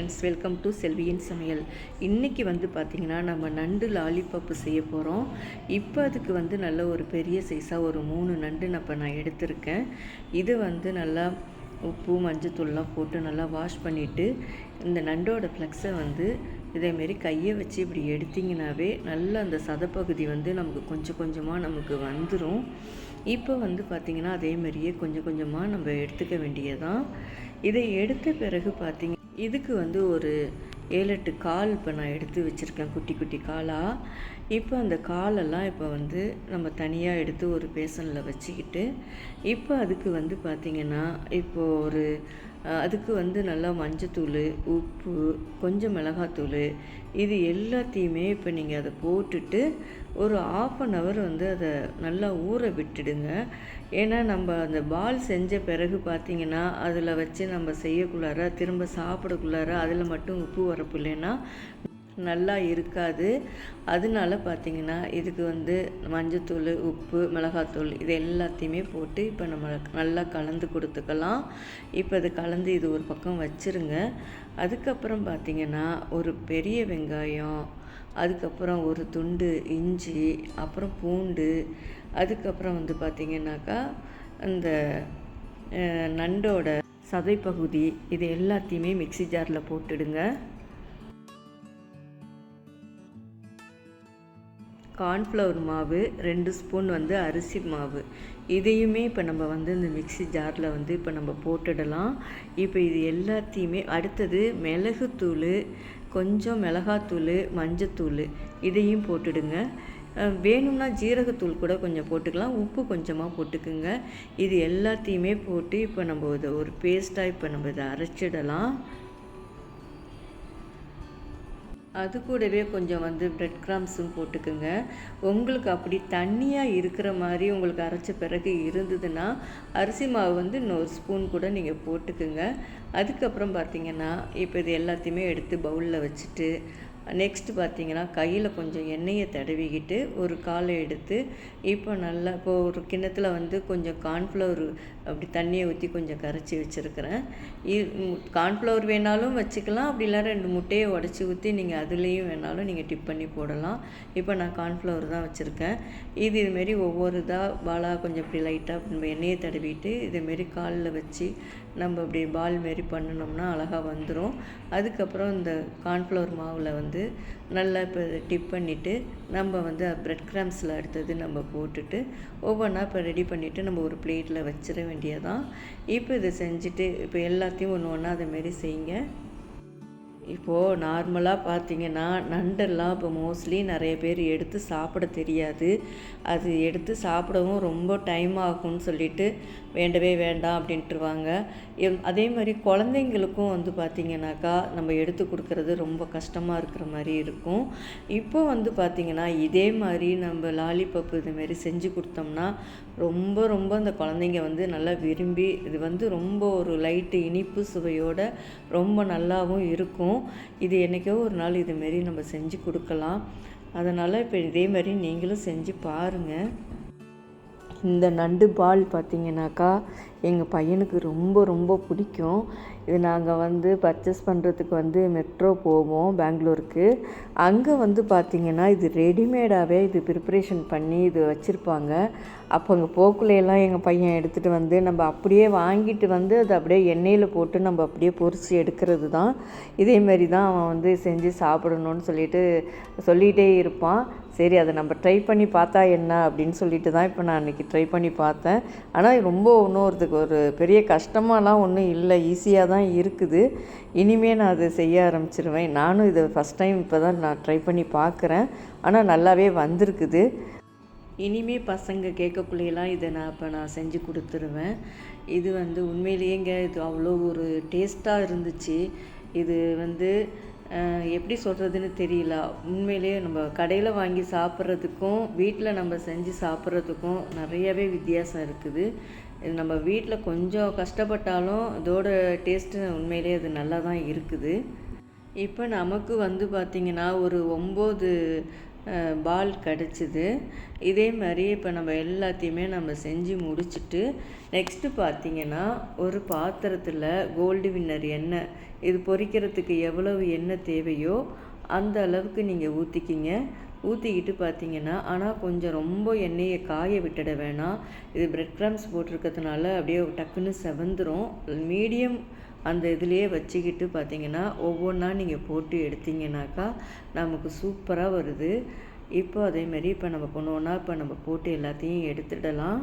Friends welcome to செல்வியின் சமையல் இன்றைக்கி வந்து பார்த்திங்கன்னா நம்ம நண்டு லாலிபப்பு செய்ய போகிறோம் இப்போ அதுக்கு வந்து நல்ல ஒரு பெரிய சைஸாக ஒரு மூணு நண்டு நான் இப்போ நான் எடுத்திருக்கேன். இது வந்து நல்லா உப்பு மஞ்சத்தூள்லாம் போட்டு நல்லா வாஷ் பண்ணிவிட்டு இந்த நண்டோட ஃப்ளெக்ஸை வந்து இதேமாரி கையை வச்சு இப்படி எடுத்திங்கனாவே நல்ல அந்த சதப்பகுதி வந்து நமக்கு கொஞ்சம் கொஞ்சமாக நமக்கு வந்துடும் இப்போ வந்து பார்த்திங்கன்னா அதே மாதிரியே கொஞ்சம் கொஞ்சமாக நம்ம எடுத்துக்க வேண்டியதான் இதை எடுத்த பிறகு பார்த்திங்க இதுக்கு வந்து ஒரு ஏழு எட்டு கால் இப்போ நான் எடுத்து வச்சுருக்கேன் குட்டி குட்டி காலாக இப்போ அந்த காலெல்லாம் இப்போ வந்து நம்ம தனியாக எடுத்து ஒரு பேசனில் வச்சுக்கிட்டு இப்போ அதுக்கு வந்து பார்த்திங்கன்னா இப்போது ஒரு அதுக்கு வந்து நல்லா மஞ்சத்தூள் உப்பு கொஞ்சம் மிளகாத்தூள் இது எல்லாத்தையுமே இப்போ நீங்கள் அதை போட்டுட்டு ஒரு ஆஃப் அன் ஹவர் வந்து அதை நல்லா ஊற விட்டுடுங்க. ஏன்னா நம்ம அந்த பால் செஞ்ச பிறகு பார்த்திங்கன்னா அதில் வச்சு நம்ம செய்யக்குள்ளார திரும்ப சாப்பிடக்குள்ளார அதில் மட்டும் உப்பு வரப்பு இல்லைன்னா நல்லா இருக்காது. அதனால பார்த்திங்கன்னா இதுக்கு வந்து மஞ்சத்தூள் உப்பு மிளகாத்தூள் இது எல்லாத்தையுமே போட்டு இப்போ நம்ம நல்லா கலந்து கொடுத்துக்கலாம். இப்போ இது கலந்து இது ஒரு பக்கம் வச்சுருங்க. அதுக்கப்புறம் பார்த்திங்கன்னா ஒரு பெரிய வெங்காயம் அதுக்கப்புறம் ஒரு துண்டு இஞ்சி அப்புறம் பூண்டு அதுக்கப்புறம் வந்து பார்த்திங்கனாக்கா அந்த நண்டோட சதைப்பகுதி இது எல்லாத்தையுமே மிக்சி ஜாரில் போட்டுடுங்க. கார்ன்ஃப்ளவர் மாவு ரெண்டு ஸ்பூன் வந்து அரிசி மாவு. இதையுமே இப்போ நம்ம வந்து இந்த மிக்சி ஜாரில் வந்து இப்போ நம்ம போட்டுடலாம். இப்போ இது எல்லாத்தையுமே அடுத்தது மிளகுத்தூள் கொஞ்சம் மிளகாத்தூள் மஞ்சத்தூள் இதையும் போட்டுடுங்க. வேணும்னா ஜீரகத்தூள் கூட கொஞ்சம் போட்டுக்கலாம். உப்பு கொஞ்சமாக போட்டுக்குங்க. இது எல்லாத்தையுமே போட்டு இப்போ நம்ம இதை ஒரு பேஸ்ட்டாக இப்போ நம்ம இதை அரைச்சிடலாம். அது கூடவே கொஞ்சம் வந்து ப்ரெட் கிராம்ஸும் போட்டுக்குங்க. உங்களுக்கு அப்படி தண்ணியாக இருக்கிற மாதிரி உங்களுக்கு அரைச்ச பிறகு இருந்ததுன்னா அரிசி மாவு வந்து இன்னொரு ஸ்பூன் கூட நீங்கள் போட்டுக்குங்க. அதுக்கப்புறம் பார்த்திங்கன்னா இப்போ இது எல்லாத்தையுமே எடுத்து பவுலில் வச்சுட்டு நெக்ஸ்ட்டு பார்த்தீங்கன்னா கையில் கொஞ்சம் எண்ணெயை தடவிக்கிட்டு ஒரு காலை எடுத்து இப்போ நல்லா இப்போ ஒரு கிண்ணத்தில் வந்து கொஞ்சம் கார்ன்ஃப்ளவர் அப்படி தண்ணியை ஊற்றி கொஞ்சம் கரைச்சி வச்சுருக்கிறேன். கார்ன்ஃப்ளவர் வேணாலும் வச்சுக்கலாம். அப்படி இல்லை ரெண்டு முட்டையை உடச்சி ஊற்றி நீங்கள் அதுலேயும் வேணாலும் நீங்கள் டிப் பண்ணி போடலாம். இப்போ நான் கார்ன்ஃப்ளவர் தான் வச்சுருக்கேன். இது இதுமாரி ஒவ்வொரு இதாக பாலாக கொஞ்சம் இப்படி லைட்டாக நம்ம எண்ணெயை தடவிட்டு இதுமாரி காலில் வச்சு நம்ம அப்படி பால் மாரி பண்ணினோம்னா அழகாக வந்துடும் அதுக்கப்புறம் இந்த கார்ன்ஃப்ளவர் மாவில் வந்து நல்லா இப்போ டிப் பண்ணிவிட்டு நம்ம வந்து ப்ரெட் கிராம்ஸில் அடுத்தது நம்ம போட்டுட்டு ஒவ்வொன்றா இப்போ ரெடி பண்ணிவிட்டு நம்ம ஒரு பிளேட்டில் வச்சிட வேண்டியதான் இப்போ இதை செஞ்சுட்டு இப்போ எல்லாத்தையும் ஒன்று ஒன்றா அதேமாரி செய்யுங்க. இப்போது நார்மலாக பார்த்தீங்கன்னா நண்டெல்லாம் இப்போ மோஸ்ட்லி நிறைய பேர் எடுத்து சாப்பிட தெரியாது. அது எடுத்து சாப்பிடவும் ரொம்ப டைம் ஆகும்னு சொல்லிட்டு வேண்டவே வேண்டாம் அப்படின்ட்டுருவாங்க. அதே மாதிரி குழந்தைங்களுக்கும் வந்து பார்த்திங்கனாக்கா நம்ம எடுத்து கொடுக்கறது ரொம்ப கஷ்டமாக இருக்கிற மாதிரி இருக்கும். இப்போ வந்து பார்த்திங்கன்னா இதே மாதிரி நம்ம லாலிபப்பு இதுமாரி செஞ்சு கொடுத்தோம்னா ரொம்ப ரொம்ப அந்த குழந்தைங்க வந்து நல்லா விரும்பி இது வந்து ரொம்ப ஒரு லைட்டு இனிப்பு சுவையோடு ரொம்ப நல்லாவும் இருக்கும். இது என்றைக்கோ ஒரு நாள் இதுமாரி நம்ம செஞ்சு கொடுக்கலாம். அதனால் இப்போ இதே மாதிரி நீங்களும் செஞ்சு பாருங்கள் இந்த நண்டு பால் பார்த்திங்கனாக்கா எங்கள் பையனுக்கு ரொம்ப ரொம்ப பிடிக்கும். இது நாங்கள் வந்து பர்ச்சேஸ் பண்ணுறதுக்கு வந்து மெட்ரோ போவோம் பெங்களூருக்கு. அங்கே வந்து பார்த்திங்கன்னா இது ரெடிமேடாகவே இது ப்ரிப்ரேஷன் பண்ணி இது வச்சுருப்பாங்க. அப்போ அங்கே போக்குலையெல்லாம் எங்கள் பையன் எடுத்துகிட்டு வந்து நம்ம அப்படியே வாங்கிட்டு வந்து அதை அப்படியே எண்ணெயில் போட்டு நம்ம அப்படியே பொறிச்சு எடுக்கிறது தான் இதேமாரி தான் அவன் வந்து செஞ்சு சாப்பிடணும்னு சொல்லிட்டு சொல்லிகிட்டே இருப்பான். சரி அதை நம்ம ட்ரை பண்ணி பார்த்தா என்ன அப்படின்னு சொல்லிட்டு தான் இப்போ நான் அன்றைக்கி ட்ரை பண்ணி பார்த்தேன். ஆனால் ரொம்ப ஒன்றும் எங்களுக்கு ஒரு பெரிய கஷ்டமாலாம் ஒன்றும் இல்லை. ஈஸியாக தான் இருக்குது. இனிமேல் நான் அதை செய்ய ஆரம்பிச்சிருவேன். நானும் இதை ஃபஸ்ட் டைம் இப்போ தான் நான் ட்ரை பண்ணி பார்க்குறேன். ஆனால் நல்லாவே வந்திருக்குது. இனிமே பசங்க கேட்கக்குள்ளேயெல்லாம் இதை நான் இப்போ நான் செஞ்சு கொடுத்துருவேன். இது வந்து உண்மையிலேயேங்க இது அவ்வளோ ஒரு டேஸ்ட்டாக இருந்துச்சு. இது வந்து எப்படி சொல்கிறதுன்னு தெரியல. உண்மையிலேயே நம்ம கடையில் வாங்கி சாப்பிட்றதுக்கும் வீட்டில் நம்ம செஞ்சு சாப்பிட்றதுக்கும் நிறையவே வித்தியாசம் இருக்குது. இது நம்ம வீட்டில் கொஞ்சம் கஷ்டப்பட்டாலும் அதோட டேஸ்ட்டு உண்மையிலே அது நல்லா தான் இருக்குது. இப்போ நமக்கு வந்து பார்த்திங்கன்னா ஒரு ஒம்பது பால் கிடச்சிது. இதே மாதிரி இப்போ நம்ம எல்லாத்தையுமே நம்ம செஞ்சு முடிச்சுட்டு நெக்ஸ்ட்டு பார்த்திங்கன்னா ஒரு பாத்திரத்தில் கோல்டு வின்னர் எண்ணெய் இது பொரிக்கிறதுக்கு எவ்வளவு எண்ணெய் தேவையோ அந்த அளவுக்கு நீங்கள் ஊற்றிக்கிங்க ஊற்றிக்கிட்டு பார்த்தீங்கன்னா ஆனால் கொஞ்சம் ரொம்ப எண்ணெயை காய விட்டுட வேணாம். இது பிரெட் க்ரம்ஸ் போட்டிருக்கிறதுனால அப்படியே டக்குன்னு செவந்துடும் மீடியம் அந்த இதுலேயே வச்சுக்கிட்டு பார்த்தீங்கன்னா ஒவ்வொன்றா நீங்கள் போட்டு எடுத்தீங்கன்னாக்கா நமக்கு சூப்பராக வருது. இப்போ அதேமாரி இப்போ நம்ம பண்ணுவோன்னா இப்போ நம்ம போட்டு எல்லாத்தையும் எடுத்துடலாம்.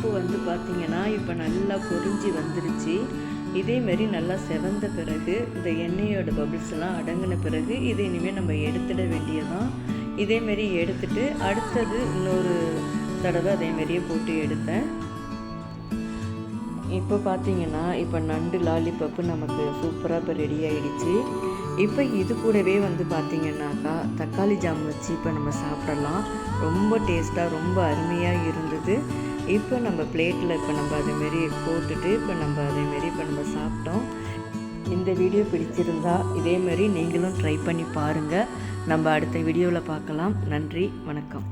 உப்பு வந்து பார்த்திங்கன்னா இப்போ நல்லா பொறிஞ்சி வந்துருச்சு. இதேமாரி நல்லா செவந்த பிறகு இந்த எண்ணெயோட பபிள்ஸ் எல்லாம் அடங்கின பிறகு இதை இனிமேல் நம்ம எடுத்துட வேண்டியதான் இதேமாரி எடுத்துட்டு அடுத்தது இன்னொரு தடவை அதேமாரியே போட்டு எடுத்தேன். இப்போ பார்த்தீங்கன்னா இப்போ நண்டு லாலிபப்பு நமக்கு சூப்பராக இப்போ ரெடி ஆகிடுச்சு இப்போ இது கூடவே வந்து பார்த்திங்கன்னாக்கா தக்காளி ஜாம் வச்சு இப்போ நம்ம சாப்பிடலாம். ரொம்ப டேஸ்ட்டாக ரொம்ப அருமையாக இருந்தது. இப்போ நம்ம பிளேட்டில் இப்போ நம்ம அதேமாரி போட்டுட்டு இப்போ நம்ம அதேமாரி இப்போ நம்ம சாப்பிட்டோம். இந்த வீடியோ பிடிச்சிருந்தா இதேமாரி நீங்களும் ட்ரை பண்ணி பாருங்கள் நம்ம அடுத்த வீடியோவில் பார்க்கலாம். நன்றி வணக்கம்.